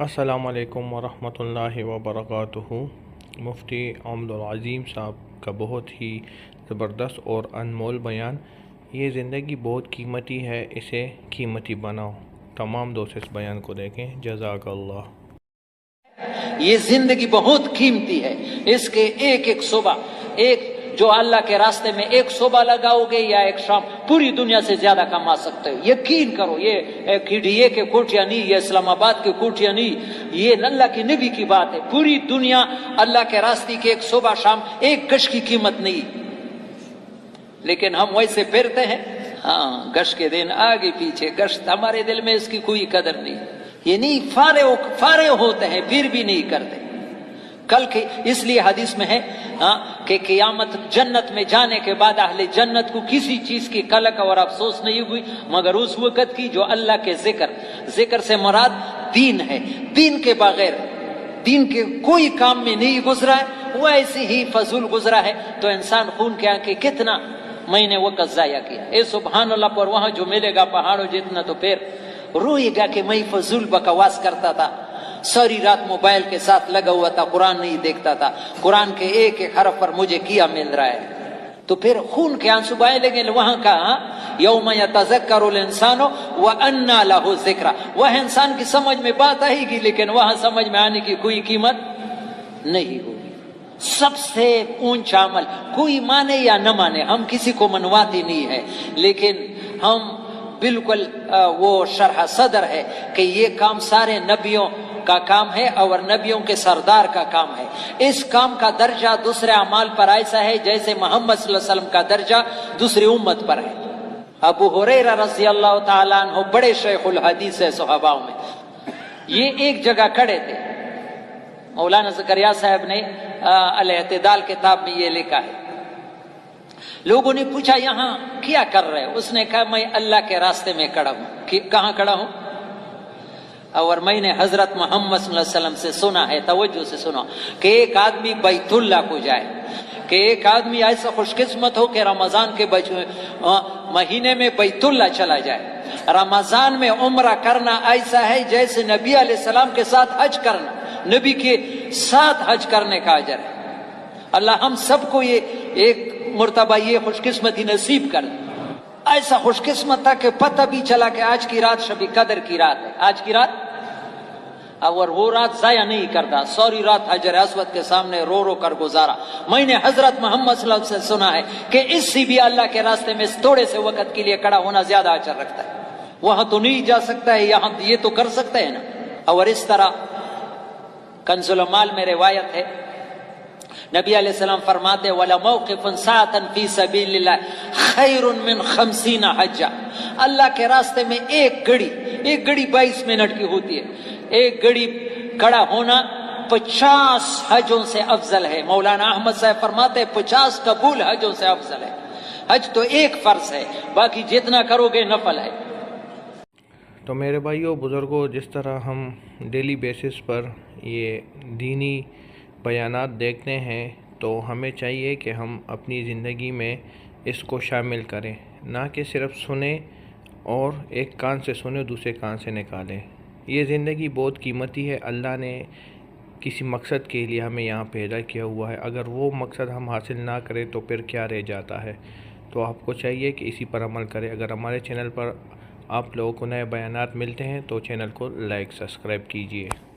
السلام علیکم ورحمۃ اللہ وبرکاتہ۔ مفتی عمد العظیم صاحب کا بہت ہی زبردست اور انمول بیان۔ یہ زندگی بہت قیمتی ہے، اسے قیمتی بناؤ۔ تمام دوست اس بیان کو دیکھیں۔ جزاک اللہ۔ یہ زندگی بہت قیمتی ہے۔ اس کے ایک ایک صبح ایک جو اللہ کے راستے میں ایک صبح لگاؤ گے یا ایک شام پوری دنیا سے زیادہ کما سکتے ہو۔ یقین کرو، یہ کے کوٹیاں نہیں، یہ اسلام آباد کے کوٹیاں نہیں، یہ اللہ کی نبی کی بات ہے۔ پوری دنیا اللہ کے راستے کے ایک صبح شام ایک گش کی قیمت نہیں۔ لیکن ہم ویسے پھرتے ہیں۔ ہاں گش کے دن آگے پیچھے گشت ہمارے دل میں اس کی کوئی قدر نہیں۔ یہ نہیں فارے فارے ہوتے ہیں، پھر بھی نہیں کرتے۔ کل کے اس لیے حدیث میں ہے ہاں کہ قیامت جنت میں جانے کے بعد اہل جنت کو کسی چیز کی کلک اور افسوس نہیں ہوئی، مگر اس وقت کی جو اللہ کے ذکر ذکر سے مراد دین ہے۔ دین کے بغیر، دین کے کوئی کام میں نہیں گزرا ہے، وہ ایسے ہی فضول گزرا ہے۔ تو انسان خون کے آنکھ کتنا میں نے وقت ضائع کیا۔ اے سبحان اللہ، پر وہاں جو ملے گا پہاڑوں جتنا تو پھر روئے گا کہ میں فضول بکواس کرتا تھا۔ ساری رات موبائل کے ساتھ لگا ہوا تھا، قرآن نہیں دیکھتا تھا۔ قرآن کے ایک ایک حرف پر مجھے کیا مل رہا ہے؟ تو پھر خون کے آنسو بائے لگے، وہاں کا یوم یتذکر الانسان وانا له ذکر وہ انسان کی سمجھ میں بات آئے گی، لیکن وہاں سمجھ میں آنے کی کوئی قیمت نہیں ہوگی۔ سب سے اونچا عمل، کوئی مانے یا نہ مانے، ہم کسی کو منواتے نہیں ہے۔ لیکن ہم بالکل وہ شرح صدر ہے کہ یہ کام سارے نبیوں کا کام ہے اور نبیوں کے سردار کا کام ہے۔ اس کام کا درجہ دوسرے اعمال پر ایسا ہے جیسے محمد صلی اللہ علیہ وسلم کا درجہ دوسری امت پر ہے۔ ابو حریرہ رضی اللہ تعالیٰ عنہ بڑے شیخ الحدیث ہے صحاباؤں میں۔ یہ ایک جگہ کھڑے تھے۔ مولانا زکریا صاحب نے الاعتدال کتاب میں یہ لکھا ہے۔ لوگوں نے پوچھا، یہاں کیا کر رہے اس نے کہا، میں اللہ کے راستے میں کڑا ہوں۔ کہاں کڑا ہوں؟ اور میں نے حضرت محمد صلی اللہ علیہ وسلم سے سنا ہے، توجہ سے سنا کہ ایک آدمی بیت اللہ کو جائے، کہ ایک آدمی ایسا خوش قسمت ہو کہ رمضان کے مہینے میں بیت اللہ چلا جائے۔ رمضان میں عمرہ کرنا ایسا ہے جیسے نبی علیہ السلام کے ساتھ حج کرنا، نبی کے ساتھ حج کرنے کا اجر ہے۔ اللہ ہم سب کو یہ ایک مرتبہ یہ خوش قسمتی نصیب کر ایسا خوش قسمت تھا کہ پتہ بھی چلا کہ آج کی رات شبی قدر کی رات ہے۔ آج کی رات؟ اور وہ رات ضائع نہیں کرتا سوری رات حجر اسود کے سامنے رو رو کر گزارا۔ میں نے حضرت محمد صلی اللہ علیہ وسلم سے سنا ہے کہ اس سے بھی اللہ کے راستے میں تھوڑے سے وقت کے لیے کڑا ہونا زیادہ اچر رکھتا ہے۔ وہاں تو نہیں جا سکتا ہے، یہاں یہ تو کر سکتے ہیں نا۔ اور اس طرح کنز المال میں روایت ہے نبی علیہ السلام فرماتے والا موقف ساعتا فی سبیل اللہ خیر من خمسین حجہ اللہ کے راستے میں ایک گڑی ایک گڑی بائیس منٹ کی ہوتی ہے. ایک گڑی کڑا ہونا پچاس حجوں سے افضل ہے. مولانا احمد صاحب فرماتے پچاس قبول حجوں سے افضل ہے. حج تو ایک فرض ہے، باقی جتنا کرو گے نفل ہے. تو میرے بھائیوں بزرگوں جس طرح ہم ڈیلی بیسس پر یہ دینی بیانات دیکھتے ہیں تو ہمیں چاہیے کہ ہم اپنی زندگی میں اس کو شامل کریں۔ نہ کہ صرف سنیں اور ایک کان سے سنیں دوسرے کان سے نکالیں۔ یہ زندگی بہت قیمتی ہے۔ اللہ نے کسی مقصد کے لیے ہمیں یہاں پیدا کیا ہوا ہے۔ اگر وہ مقصد ہم حاصل نہ کریں تو پھر کیا رہ جاتا ہے؟ تو آپ کو چاہیے کہ اسی پر عمل کریں۔ اگر ہمارے چینل پر آپ لوگوں کو نئے بیانات ملتے ہیں تو چینل کو لائک، سبسکرائب کیجیے۔